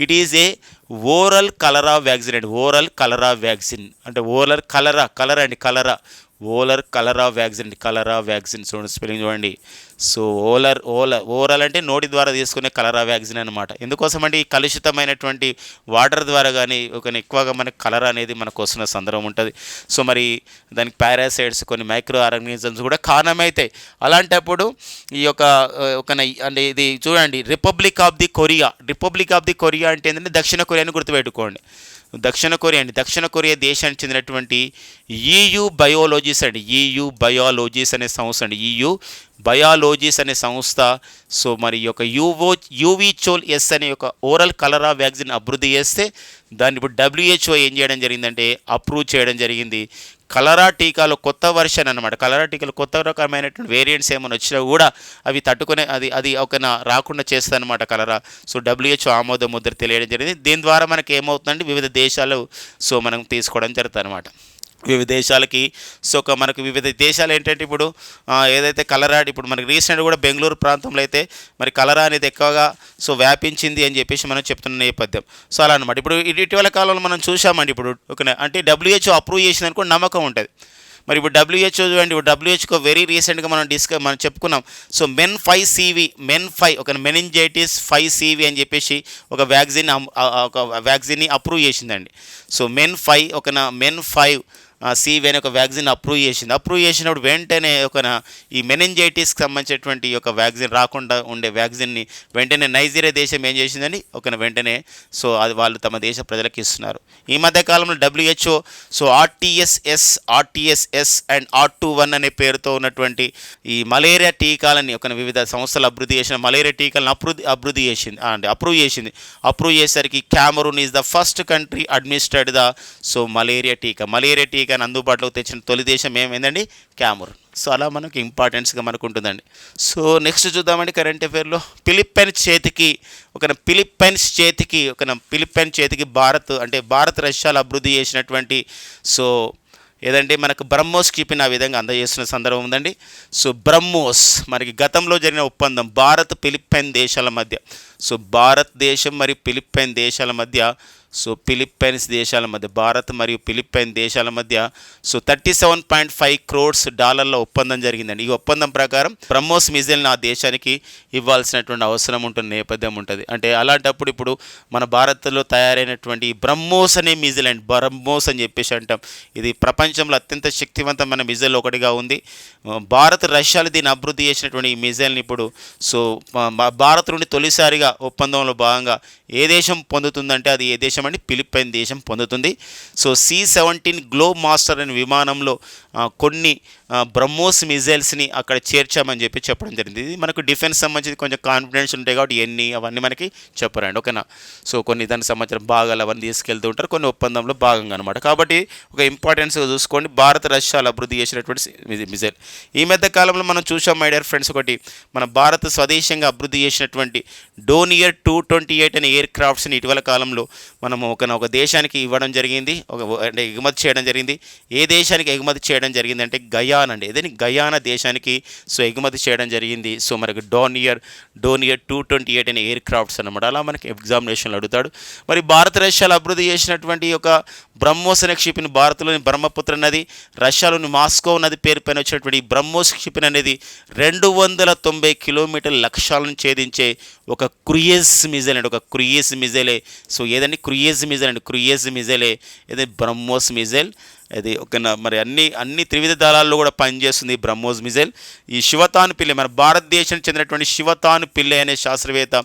it is a oral cholera vaccine అండి. ఓరల్ కలరా వ్యాక్సిన్ అంటే ఓరల్ కలరా కలర్ అండి cholera oral cholera vaccine cholera vaccine చూడండి స్పెల్లింగ్ చూడండి. సో ఓలర్ ఓలర్ ఓవరాల్ అంటే నోటి ద్వారా తీసుకునే కలరా వ్యాక్సిన్ అనమాట ఎందుకోసం అంటే ఈ కలుషితమైనటువంటి వాటర్ ద్వారా కానీ ఒక ఎక్కువగా మనకి కలర్ అనేది మనకు వస్తున్న సందర్భం ఉంటుంది. సో మరి దానికి పారాసైడ్స్ కొన్ని మైక్రో ఆర్గానిజమ్స్ కూడా కారణమవుతాయి అలాంటప్పుడు ఈ యొక్క ఒక అంటే ఇది చూడండి republic of the Korea. Republic of the Korea అంటే ఏంటంటే దక్షిణ కొరియాని గుర్తుపెట్టుకోండి. దక్షిణ కొరియా అండి. దక్షిణ కొరియా దేశానికి చెందినటువంటి ఈయు బయోలజీస్ అండి. ఈయు బయాలజీస్ అనే సంస్థ అండి. ఈయు బయాలజీస్ అనే సంస్థ. సో మరి ఈ యొక్క యూవో యూవిచోల్ ఎస్ అనే ఒక ఓరల్ కలరా వ్యాక్సిన్ అభివృద్ధి చేస్తే దాన్ని ఇప్పుడు డబ్ల్యూహెచ్ఓ ఏం చేయడం జరిగిందంటే అప్రూవ్ చేయడం జరిగింది. కలరా టీకాలో కొత్త వర్షన్ అనమాట కలరా టీకాలో కొత్త రకమైనటువంటి వేరియంట్స్ ఏమైనా వచ్చినా కూడా అవి తట్టుకునే అది అది ఒక రాకుండా చేస్తుందన్నమాట కలరా. సో డబ్ల్యూహెచ్ఓ ఆమోద ముద్ర తెలియడం జరిగింది. దీని ద్వారా మనకి ఏమవుతుందంటే వివిధ దేశాలు సో మనం తీసుకోవడం జరుగుతుంది అనమాట వివిధ దేశాలకి. సో ఒక మనకు వివిధ దేశాలు ఏంటంటే ఇప్పుడు ఏదైతే కలరా ఇప్పుడు మనకి రీసెంట్ కూడా బెంగళూరు ప్రాంతంలో అయితే మరి కలరా అనేది ఎక్కువగా సో వ్యాపించింది అని చెప్పేసి మనం చెప్తున్న నేపథ్యం. సో అలా అనమాట ఇప్పుడు ఇటీవల కాలంలో మనం చూసామండి ఇప్పుడు ఒక అంటే డబ్ల్యూహెచ్ఓ అప్రూవ్ చేసింది అనుకో నమ్మకం ఉంటుంది. మరి ఇప్పుడు డబ్ల్యూహెచ్ఓ చూడండి ఇప్పుడు డబ్ల్యూహెచ్ఓ వెరీ రీసెంట్గా మనం డిస్క మనం చెప్పుకున్నాం. So men five CV men five ఒక మెనింజైటిస్ ఫైవ్ సివి అని చెప్పేసి ఒక వ్యాక్సిన్ ఒక వ్యాక్సిన్ని అప్రూవ్ చేసిందండి. సో మెన్ ఫైవ్ ఒక మెన్ ఫైవ్ సివి అనే ఒక వ్యాక్సిన్ అప్రూవ్ చేసింది. అప్రూవ్ చేసినప్పుడు వెంటనే ఒక ఈ మెనెంజైటిస్కి సంబంధించినటువంటి ఈ యొక్క వ్యాక్సిన్ రాకుండా ఉండే వ్యాక్సిన్ని వెంటనే నైజీరియా దేశం ఏం చేసిందని ఒక వెంటనే సో అది వాళ్ళు తమ దేశ ప్రజలకు ఇస్తున్నారు. ఈ మధ్య కాలంలో WHO so RTSS RTSS and R two one అనే పేరుతో ఉన్నటువంటి ఈ మలేరియా టీకాలని ఒక వివిధ సంస్థలు అభివృద్ధి చేసిన మలేరియా టీకాలను అభివృద్ధి అభివృద్ధి చేసింది. అంటే అప్రూవ్ చేసింది. అప్రూవ్ చేసేసరికి Cameroon is the first country administered the so malaria టీకా. మలేరియా టీకా టీకాని అందుబాటులోకి తెచ్చిన తొలి దేశం ఏమైందండి క్యామరూన్. సో అలా మనకు ఇంపార్టెన్స్గా మనకు ఉంటుందండి. సో నెక్స్ట్ చూద్దామండి కరెంట్ అఫేర్లో ఫిలిప్పైన్స్ చేతికి ఒక ఫిలిప్పైన్స్ చేతికి ఒక ఫిలిప్పైన్ చేతికి భారత్ అంటే భారత్ రష్యాలు అభివృద్ధి చేసినటువంటి సో ఏదంటే మనకు బ్రహ్మోస్ కిపిన్ ఆ విధంగా అందజేస్తున్న సందర్భం ఉందండి. సో బ్రహ్మోస్ మనకి గతంలో జరిగిన ఒప్పందం భారత్ ఫిలిప్పైన్ దేశాల మధ్య. సో భారతదేశం మరియు ఫిలిప్పైన్ దేశాల మధ్య సో ఫిలిప్పైన్స్ దేశాల మధ్య భారత్ మరియు ఫిలిప్పైన్ దేశాల మధ్య so thirty seven point five crores డాలర్ల ఒప్పందం జరిగిందండి. ఈ ఒప్పందం ప్రకారం బ్రహ్మోస్ మిజైల్ని ఆ దేశానికి ఇవ్వాల్సినటువంటి అవసరం ఉంటుంది నేపథ్యం ఉంటుంది. అంటే అలాంటప్పుడు ఇప్పుడు మన భారత్లో తయారైనటువంటి బ్రహ్మోస్ అనే మిజైల్ అండి బ్రహ్మోస్ అని చెప్పేసి అంటాం. ఇది ప్రపంచంలో అత్యంత శక్తివంతమైన మిజైల్ ఒకటిగా ఉంది. భారత్ రష్యాలు దీన్ని అభివృద్ధి చేసినటువంటి ఈ మిజైల్ని ఇప్పుడు సో మా- భారత్ నుండి తొలిసారిగా ఒప్పందంలో భాగంగా ఏ దేశం పొందుతుందంటే అది ఏ దేశం అండి ఫిలిప్పైన్ దేశం పొందుతుంది. So C seventeen globe master అనే విమానంలో కొన్ని బ్రహ్మోస్ మిజైల్స్ని అక్కడ చేర్చామని చెప్పి చెప్పడం జరిగింది. ఇది మనకు డిఫెన్స్ సంబంధించి కొంచెం కాన్ఫిడెన్స్ ఉంటాయి కాబట్టి ఎన్ని అవన్నీ మనకి చెప్పరండి ఓకేనా? సో కొన్ని దానికి సంబంధించిన భాగాలు అవన్నీ తీసుకెళ్తూ ఉంటారు కొన్ని ఒప్పందంలో భాగంగా అనమాట కాబట్టి ఒక ఇంపార్టెన్స్ చూసుకోండి భారత రష్యాలు అభివృద్ధి చేసినటువంటి మిజైల్. ఈ మధ్య కాలంలో మనం చూసాం మై డియర్ ఫ్రెండ్స్ ఒకటి మన భారత స్వదేశంగా అభివృద్ధి చేసినటువంటి డోనియర్ టూ ట్వంటీ ఎయిట్ అనే ఎయిర్ క్రాఫ్ట్స్ని ఇటీవల కాలంలో మనము ఒక ఒక దేశానికి ఇవ్వడం జరిగింది ఒక అంటే ఎగుమతి చేయడం జరిగింది. ఏ దేశానికి ఎగుమతి చేయడం జరిగింది అంటే గయాన్ అండి ఏదైనా గయానా దేశానికి సో ఎగుమతి చేయడం జరిగింది. సో మనకి Dornier Dornier two twenty eight అనే ఎయిర్ క్రాఫ్ట్స్ అనమాట అలా మనకి ఎగ్జామినేషన్లు అడుగుతాడు. మరి భారత రష్యాలు అభివృద్ధి చేసినటువంటి ఒక బ్రహ్మోస్ అనే క్షిపణి భారత్లోని బ్రహ్మపుత్ర నది రష్యాలోని మాస్కో నది పేరు పైన వచ్చినటువంటి బ్రహ్మోస్ క్షిపణి అనేది రెండు వందల తొంభై కిలోమీటర్ల లక్ష్యాలను ఛేదించే ఒక క్రుయేజ్ మిజైల్ అండి. ఒక క్రుయేజ్ మిజైలే. సో ఏదండి? క్రుయేజ్ మిజైల్ అండి. క్రుయేజ్ మిజైలే. ఏది బ్రహ్మోస్ మిజైల్. అది ఒక మరి అన్ని అన్ని త్రివిధ దళాల్లో కూడా పనిచేస్తుంది ఈ బ్రహ్మోస్ మిజైల్ ఈ శివతాను పిల్లె మన భారతదేశానికి చెందినటువంటి శివతాను పిల్లె అనే శాస్త్రవేత్త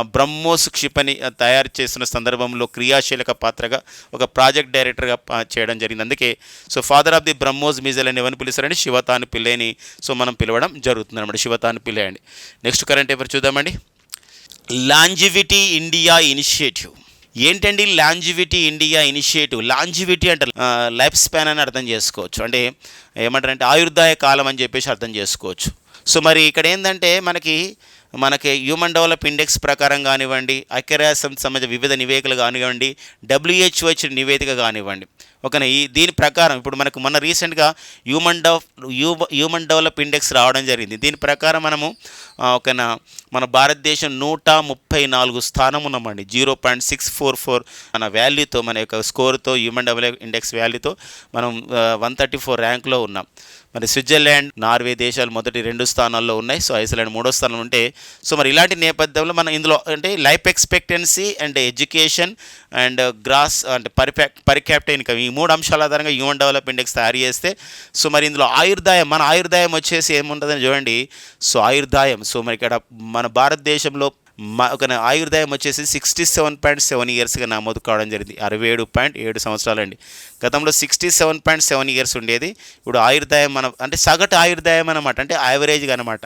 బ్రహ్మోస్ క్షిపణి తయారు చేసిన సందర్భంలో క్రియాశీలక పాత్రగా ఒక ప్రాజెక్ట్ డైరెక్టర్గా ప- చేయడం జరిగింది. అందుకే so father of the BrahMos missile అని ఎవరిని పిలుస్తారండి శివతాను పిల్లేని సో మనం పిలవడం జరుగుతుంది అనమాట శివతాను పిల్లే అండి. నెక్స్ట్ కరెంట్ ఎవరు చూద్దామండి. Longevity India initiative. ఏంటండి లాంజివిటీ ఇండియా ఇనిషియేటివ్? లాంజివిటీ అంటే లైఫ్ స్పాన్ అని అర్థం చేసుకోవచ్చు. అంటే ఏమంటారంటే ఆయుర్దాయ కాలం అని చెప్పేసి అర్థం చేసుకోవచ్చు. సో మరి ఇక్కడ ఏంటంటే మనకి మనకి హ్యూమన్ డెవలప్ ఇండెక్స్ ప్రకారం కానివ్వండి ఐక్యరాజ్యం సంబంధించిన వివిధ నివేదికలు కానివ్వండి డబ్ల్యూహెచ్ఓ ఇచ్చిన నివేదిక కానివ్వండి. ఓకేనా ఈ దీని ప్రకారం ఇప్పుడు మనకు మొన్న రీసెంట్గా హ్యూమన్ డెవ హ్యూమన్ డెవలప్ ఇండెక్స్ రావడం జరిగింది. దీని ప్రకారం మనము ఓకేనా మన భారతదేశం నూట ముప్పై నాలుగు స్థానం ఉన్నామండి. Zero point six four four మన వాల్యూతో మన యొక్క స్కోర్తో హ్యూమన్ డెవలప్ ఇండెక్స్ వాల్యూతో మనం వన్ థర్టీ ఫోర్ ర్యాంక్లో ఉన్నాం. మరి స్విట్జర్లాండ్ నార్వే దేశాలు మొదటి రెండు స్థానాల్లో ఉన్నాయి. సో ఐస్లాండ్ మూడో స్థానంలో ఉంటే సో మరి ఇలాంటి నేపథ్యంలో మనం ఇందులో అంటే life expectancy and education and gross అంటే పరిఫా పరిక్యాప్ట ఇన్కమ్ ఈ మూడు అంశాల ఆధారంగా హ్యూమన్ డెవలప్ ఇండెక్స్ తయారు చేస్తే సో మరి ఇందులో ఆయుర్దాయం మన ఆయుర్దాయం వచ్చేసి ఏముంటుందని చూడండి. సో ఆయుర్దాయం సో మరి ఇక్కడ మన భారతదేశంలో ఒక ఆయుర్దాయం వచ్చేసి సిక్స్టీ సెవెన్ పాయింట్ సెవెన్ ఇయర్స్గా నమోదు కావడం జరిగింది. అరవై ఏడు పాయింట్ ఏడు సంవత్సరాలండి. గతంలో sixty seven point seven years ఉండేది. ఇప్పుడు ఆయుర్దాయం మన అంటే సగటు ఆయుర్దాయం అనమాట అంటే యావరేజ్గా అనమాట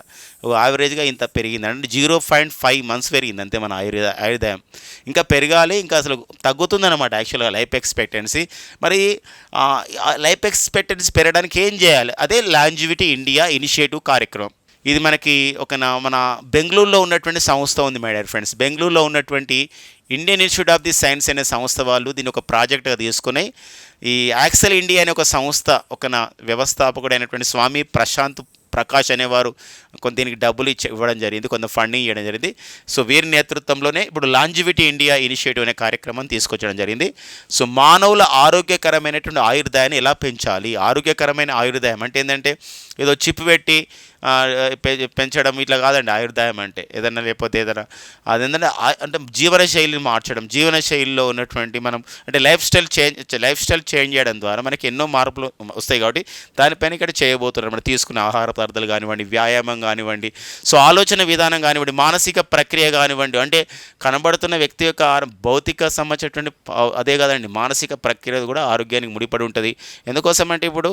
యావరేజ్గా ఇంత పెరిగింది. అంటే జీరో పాయింట్ ఫైవ్ మంత్స్ పెరిగింది అంతే మన ఆయుర్దా ఆయుర్దాయం. ఇంకా పెరగాలి ఇంకా అసలు తగ్గుతుందన్నమాట యాక్చువల్గా లైఫ్ ఎక్స్పెక్టెన్సీ మరి లైఫ్ ఎక్స్పెక్టెన్సీ పెరగడానికి ఏం చేయాలి? అదే లాంజివిటీ ఇండియా ఇనిషియేటివ్ కార్యక్రమం. ఇది మనకి ఒక నా- మన బెంగళూరులో ఉన్నటువంటి సంస్థ ఉంది మై డియర్ ఫ్రెండ్స్ బెంగళూరులో ఉన్నటువంటి Indian institute of the science అనే సంస్థ వాళ్ళు దీన్ని ఒక ప్రాజెక్ట్గా తీసుకుని ఈ యాక్సెల్ ఇండియా అనే ఒక సంస్థ ఒక నా వ్యవస్థాపకుడైనటువంటి స్వామి ప్రశాంత్ ప్రకాష్ అనేవారు కొంత దీనికి డబ్బులు ఇచ్చి ఇవ్వడం జరిగింది కొంత ఫండింగ్ ఇవ్వడం జరిగింది. సో వీరి నేతృత్వంలోనే ఇప్పుడు లాంజివిటీ ఇండియా ఇనిషియేటివ్ అనే కార్యక్రమం తీసుకొచ్చడం జరిగింది. సో మానవుల ఆరోగ్యకరమైనటువంటి ఆయుర్దాయాన్ని ఎలా పెంచాలి? ఆరోగ్యకరమైన ఆయుర్దాయం అంటే ఏంటంటే ఏదో చిప్ పెట్టి పె- పెంచడం ఇట్లా కాదండి ఆయుర్దాయం అంటే. ఏదన్నా లేకపోతే ఏదైనా అదేంటంటే ఆ- అంటే జీవనశైలిని మార్చడం. జీవనశైలిలో ఉన్నటువంటి మనం అంటే lifestyle change lifestyle change చేయడం ద్వారా మనకి ఎన్నో మార్పులు వస్తాయి కాబట్టి దానిపైన ఇక్కడ చేయబోతున్నారు. మనం తీసుకునే ఆహార పదార్థాలు కానివ్వండి వ్యాయామం కానివ్వండి. సో ఆలోచన విధానం కానివ్వండి మానసిక ప్రక్రియ కానివ్వండి అంటే కనబడుతున్న వ్యక్తి యొక్క భౌతిక సంబంధించినటువంటి అదే కదండి మానసిక ప్రక్రియ కూడా ఆరోగ్యానికి ముడిపడి ఉంటుంది. ఎందుకోసం అంటే ఇప్పుడు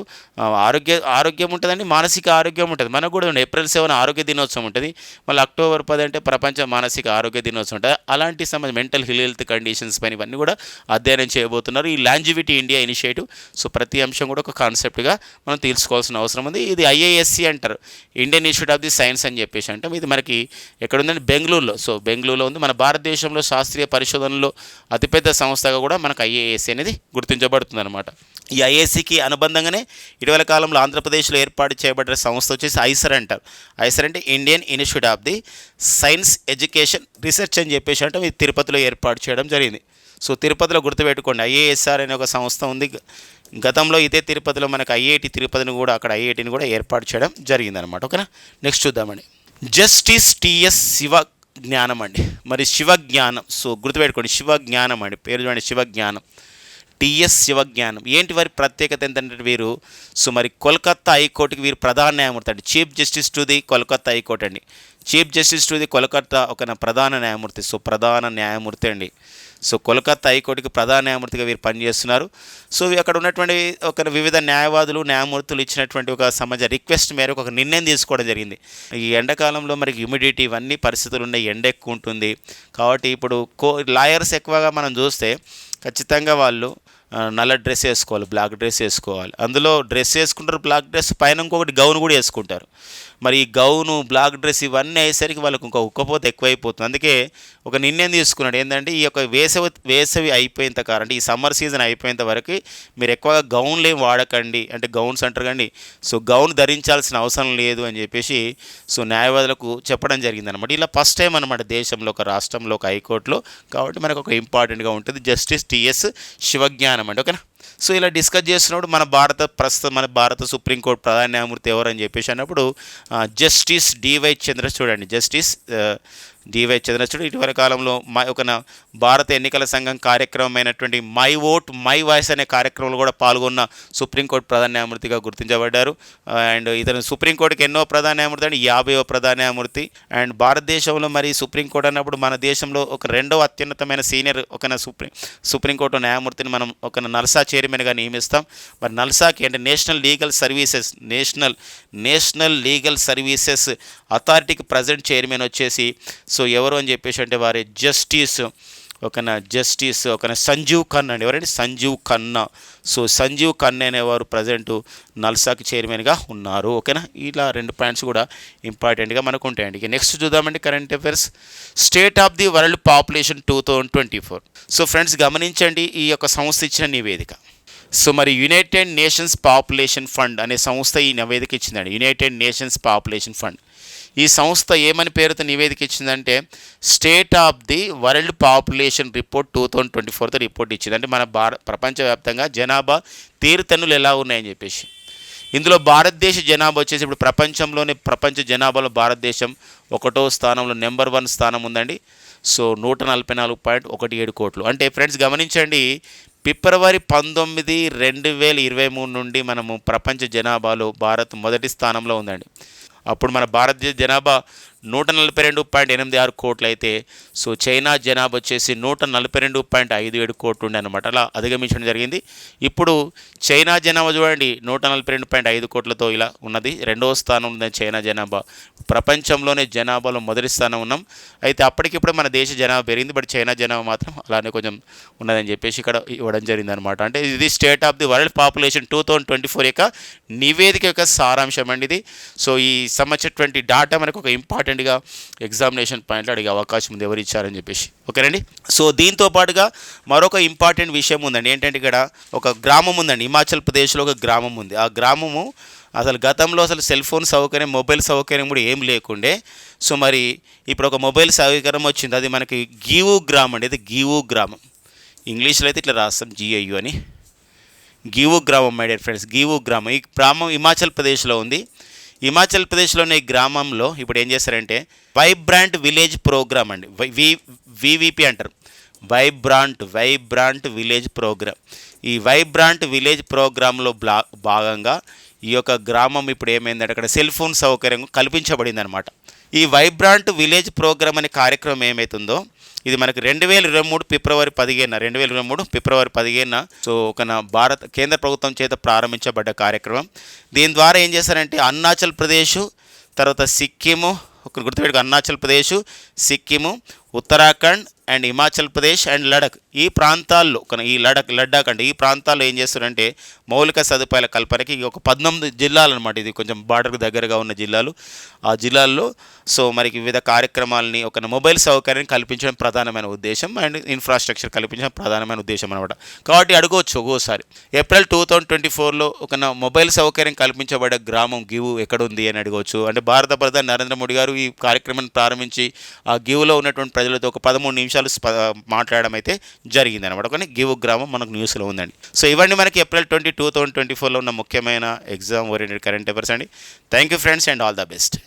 ఆరోగ్య ఆరోగ్యం ఉంటుందండి మానసిక ఆరోగ్యం ఉంటుంది. మనకు కూడా ఏప్రిల్ సెవెన్ ఆరోగ్య దినోత్సవం ఉంటుంది మళ్ళీ అక్టోబర్ పది అంటే ప్రపంచ మానసిక ఆరోగ్య దినోత్సవం ఉంటుంది. అలాంటి సంబంధం మెంటల్ హెల్త్ కండిషన్స్ పైన ఇవన్నీ కూడా అధ్యయనం చేయబోతున్నారు. ఈ లాంజివిటీ ఇండియా ఇనిషియేటివ్. సో ప్రతి అంశం కూడా ఒక కాన్సెప్ట్గా మనం తీసుకోవాల్సిన అవసరం ఉంది. ఇది ఐఏఎస్సి అంటారు. Indian institute of the science అని చెప్పేసి అంటే ఇది మనకి ఎక్కడ బెంగళూరులో. సో బెంగళూరులో ఉంది. మన భారతదేశంలో శాస్త్రీయ పరిశోధనలో అతిపెద్ద సంస్థగా కూడా మనకు ఐఏఎస్సి అనేది గుర్తించబడుతుంది అనమాట ఈ ఐఏసీకి అనుబంధంగానే ఇటీవల కాలంలో ఆంధ్రప్రదేశ్లో ఏర్పాటు చేయబడ్డ సంస్థ వచ్చేసి ఐసర్ అంటారు. ఐసర్ అంటే Indian institute of the science education research అని చెప్పేసి అంటే ఇది తిరుపతిలో ఏర్పాటు చేయడం జరిగింది. సో తిరుపతిలో గుర్తుపెట్టుకోండి. ఐఏఎస్ఆర్ అనే ఒక సంస్థ ఉంది. గతంలో ఇదే తిరుపతిలో మనకు ఐఐటి తిరుపతిని కూడా అక్కడ ఐఐటిని కూడా ఏర్పాటు చేయడం జరిగిందనమాట ఓకేనా? నెక్స్ట్ చూద్దామండి. జస్టిస్ టిఎస్ శివ జ్ఞానం అండి. మరి శివ జ్ఞానం సో గుర్తుపెట్టుకోండి శివ జ్ఞానం అండి. పేరు చూడండి శివ జ్ఞానం. టిఎస్ శివజ్ఞానం ఏంటి వారి ప్రత్యేకత ఏంటంటే వీరు? సో మరి కోల్కత్తా హైకోర్టుకి వీరు ప్రధాన న్యాయమూర్తి అండి. Chief justice to the Kolkata high court అండి. Chief justice to the Kolkata ఒక ప్రధాన న్యాయమూర్తి. సో ప్రధాన న్యాయమూర్తి అండి. సో కోల్కతా హైకోర్టుకి ప్రధాన న్యాయమూర్తిగా వీరు పనిచేస్తున్నారు. సో అక్కడ ఉన్నటువంటి ఒక వివిధ న్యాయవాదులు న్యాయమూర్తులు ఇచ్చినటువంటి ఒక సమాజ రిక్వెస్ట్ మేరకు ఒక నిర్ణయం తీసుకోవడం జరిగింది. ఈ ఎండాకాలంలో మరి హ్యూమిడిటీ ఇవన్నీ పరిస్థితులు ఉన్నాయి ఎండ ఎక్కువ ఉంటుంది. కాబట్టి ఇప్పుడు కో లాయర్స్ ఎక్కువగా మనం చూస్తే ఖచ్చితంగా వాళ్ళు నల్ల డ్రెస్ వేసుకోవాలి బ్లాక్ డ్రెస్ వేసుకోవాలి. అందులో డ్రెస్ వేసుకుంటారు బ్లాక్ డ్రెస్ పైన ఇంకొకటి గౌన్ కూడా వేసుకుంటారు. మరి ఈ గౌను బ్లాక్ డ్రెస్ ఇవన్నీ అయ్యేసరికి వాళ్ళకు ఇంకో ఉక్కపోతే ఎక్కువైపోతుంది. అందుకే ఒక నిర్ణయం తీసుకున్నాడు. ఏంటంటే ఈ యొక్క వేసవి వేసవి అయిపోయేంత కాలం అంటే ఈ సమ్మర్ సీజన్ అయిపోయేంత వరకు మీరు ఎక్కువగా గౌన్లు ఏం వాడకండి. అంటే గౌన్స్ అంటారు కండి సో గౌన్ ధరించాల్సిన అవసరం లేదు అని చెప్పేసి సో న్యాయవాదులకు చెప్పడం జరిగింది అనమాట ఇలా ఫస్ట్ టైం అనమాట దేశంలో ఒక రాష్ట్రంలో ఒక హైకోర్టులో. కాబట్టి మనకు ఒక ఇంపార్టెంట్గా ఉంటుంది. జస్టిస్ టిఎస్ శివజ్ఞానం అండి. ఓకేనా? సో ఇలా డిస్కస్ చేస్తున్నప్పుడు మన భారత ప్రస్తుతం మన భారత సుప్రీంకోర్టు ప్రధాన న్యాయమూర్తి ఎవరని చెప్పేసి అన్నప్పుడు జస్టిస్ డివై చంద్రచూడ్ అండి. జస్టిస్ డివై చంద్రచూడ్ ఇటీవల కాలంలో మా ఒక భారత ఎన్నికల సంఘం కార్యక్రమమైనటువంటి మై ఓట్ మై వాయిస్ అనే కార్యక్రమంలో కూడా పాల్గొన్న సుప్రీంకోర్టు ప్రధాన న్యాయమూర్తిగా గుర్తించబడ్డారు. అండ్ ఇతను సుప్రీంకోర్టుకి ఎన్నో ప్రధాన న్యాయమూర్తి అంటే యాభైవ ప్రధాన న్యాయమూర్తి. అండ్ భారతదేశంలో మరి సుప్రీంకోర్టు అన్నప్పుడు మన దేశంలో ఒక రెండవ అత్యున్నతమైన సీనియర్ ఒక సుప్రీం సుప్రీంకోర్టు న్యాయమూర్తిని మనం ఒక నల్సా చైర్మన్గా నియమిస్తాం. మరి నల్సాకి అంటే national legal services national national legal services అథారిటీకి present chairman వచ్చేసి సో ఎవరు అని చెప్పేసి అంటే వారి జస్టిస్ ఒకన జస్టిస్ ఒకన సంజీవ్ ఖన్నా అండి. ఎవరండి? సంజీవ్ ఖన్నా. సో సంజీవ్ ఖన్నా అనేవారు ప్రజెంట్ నల్సాకి చైర్మన్గా ఉన్నారు. ఓకేనా ఇలా రెండు పాయింట్స్ కూడా ఇంపార్టెంట్గా మనకు ఉంటాయండి. ఇక నెక్స్ట్ చూద్దామండి current affairs state of the world population two thousand twenty four so friends గమనించండి ఈ యొక్క సంస్థ ఇచ్చిన నివేదిక. సో మరి యునైటెడ్ నేషన్స్ పాపులేషన్ ఫండ్ అనే సంస్థ ఈ నివేదిక ఇచ్చిందండి. యునైటెడ్ నేషన్స్ పాపులేషన్ ఫండ్ ఈ సంస్థ ఏమని పేరుతో నివేదిక ఇచ్చిందంటే state of the world population report two thousand twenty ఫోర్తో report ఇచ్చింది అంటే మన భార ప్రపంచవ్యాప్తంగా జనాభా తీరుతన్నులు ఎలా ఉన్నాయని చెప్పేసి. ఇందులో భారతదేశ జనాభా వచ్చేసి ఇప్పుడు ప్రపంచంలోనే ప్రపంచ జనాభాలో భారతదేశం ఒకటో స్థానంలో నెంబర్ వన్ స్థానం ఉందండి. సో నూట నలభై నాలుగు పాయింట్ ఒకటి ఏడు కోట్లు. అంటే ఫ్రెండ్స్ గమనించండి ఫిబ్రవరి పంతొమ్మిది రెండు వేల ఇరవై మూడు నుండి మనము ప్రపంచ జనాభాలో భారత్ మొదటి స్థానంలో ఉందండి. అప్పుడు మన భారతదేశ జనాభా నూట నలభై రెండు పాయింట్ ఎనిమిది ఆరు కోట్లు అయితే సో చైనా జనాభా వచ్చేసి నూట నలభై రెండు పాయింట్ ఐదు ఏడు కోట్లు ఉండే అనమాట అలా అధిగమించడం జరిగింది. ఇప్పుడు చైనా జనాభా చూడండి నూట నలభై రెండు పాయింట్ ఐదు కోట్లతో ఇలా ఉన్నది. రెండవ స్థానం ఉంది చైనా జనాభా. ప్రపంచంలోనే జనాభాలో మొదటి స్థానం ఉన్నాం. అయితే అప్పటికిప్పుడు మన దేశ జనాభా పెరిగింది బట్ చైనా జనాభా మాత్రం అలానే కొంచెం ఉన్నదని చెప్పేసి ఇక్కడ ఇవ్వడం జరిగింది అనమాట అంటే ఇది state of the world population two thousand twenty four యొక్క నివేదిక యొక్క సారాంశం అండి ఇది. సో ఈ సంబంధించినటువంటి డాటా మనకు ఒక ఇంపార్టెంట్ ఇంపార్టెంట్గా ఎగ్జామినేషన్ పాయింట్లో అడిగే అవకాశం ఉంది ఎవరు ఇచ్చారని చెప్పేసి. ఓకేనండి సో దీంతో పాటుగా మరొక ఇంపార్టెంట్ విషయం ఉందండి. ఏంటంటే ఇక్కడ ఒక గ్రామం ఉందండి. హిమాచల్ ప్రదేశ్లో ఒక గ్రామం ఉంది. ఆ గ్రామము అసలు గతంలో అసలు సెల్ ఫోన్ సౌకర్యం మొబైల్ సౌకర్యం కూడా ఏం లేకుండే. సో మరి ఇప్పుడు ఒక మొబైల్ సౌకర్యం వచ్చింది. అది మనకి గీవు గ్రామం అండి. ఇది గీవు గ్రామం. ఇంగ్లీష్లో అయితే ఇట్లా రాస్తాం జిఐయు అని. గీవు గ్రామం మై డియర్ ఫ్రెండ్స్ గీవు గ్రామం. ఈ గ్రామం హిమాచల్ ప్రదేశ్లో ఉంది. హిమాచల్ ప్రదేశ్లోని గ్రామంలో ఇప్పుడు ఏం చేస్తారంటే వైబ్రాంట్ విలేజ్ ప్రోగ్రామ్ అండి. వై- వి వివిపి అంటారు. Vibrant vibrant village programme. ఈ వైబ్రాంట్ విలేజ్ ప్రోగ్రాంలో బ్లా భాగంగా ఈ యొక్క గ్రామం ఇప్పుడు ఏమైందంటే అక్కడ సెల్ ఫోన్ సౌకర్యం కల్పించబడింది అనమాట ఈ వైబ్రాంట్ విలేజ్ ప్రోగ్రామ్ అనే కార్యక్రమం ఏమవుతుందో ఇది మనకి రెండు వేల ఇరవై మూడు ఫిబ్రవరి పదిహేను రెండు వేల ఇరవై మూడు ఫిబ్రవరి పదిహేను. సో ఒక భారత కేంద్ర ప్రభుత్వం చేత ప్రారంభించబడ్డ కార్యక్రమం. దీని ద్వారా ఏం చేశారంటే అరుణాచల్ ప్రదేశ్ తర్వాత సిక్కిము గుర్తుపెట్టుకు అరుణాచల్ ప్రదేశ్ సిక్కిము ఉత్తరాఖండ్ అండ్ హిమాచల్ ప్రదేశ్ అండ్ లడక్. ఈ ప్రాంతాల్లో ఈ లడక్ లడ్డాక్ అండి ఈ ప్రాంతాల్లో ఏం చేస్తారంటే మౌలిక సదుపాయాల కల్పనకి ఒక పద్నాలుగు జిల్లాలు అనమాట ఇది కొంచెం బార్డర్కు దగ్గరగా ఉన్న జిల్లాలు. ఆ జిల్లాల్లో సో మనకి వివిధ కార్యక్రమాలని ఒక మొబైల్ సౌకర్యం కల్పించడం ప్రధానమైన ఉద్దేశం అండ్ ఇన్ఫ్రాస్ట్రక్చర్ కల్పించడం ప్రధానమైన ఉద్దేశం అనమాట. కాబట్టి అడగవచ్చు ఒక్కోసారి. ఏప్రిల్ టూ థౌజండ్ ట్వంటీ ఫోర్లో ఒక మొబైల్ సౌకర్యం కల్పించబడే గ్రామం గివ్ ఎక్కడుంది అని అడగవచ్చు అంటే భారత ప్రధాని నరేంద్ర మోడీ గారు ఈ కార్యక్రమాన్ని ప్రారంభించి ఆ గివ్లో ఉన్నటువంటి ప్రజలతో ఒక పదమూడు నిమిషాలు మాట్లాడడం అయితే జరిగింది అనమాట కానీ గివ్ గ్రామం మనకు న్యూస్లో ఉందండి. సో ఇవన్నీ మనకి April twenty two thousand twenty ఫోర్లో ఉన్న ముఖ్యమైన ఎగ్జామ్ ఓరియంటెడ్ కరెంట్ అఫైర్స్ అండి. Thank you friends and all the best.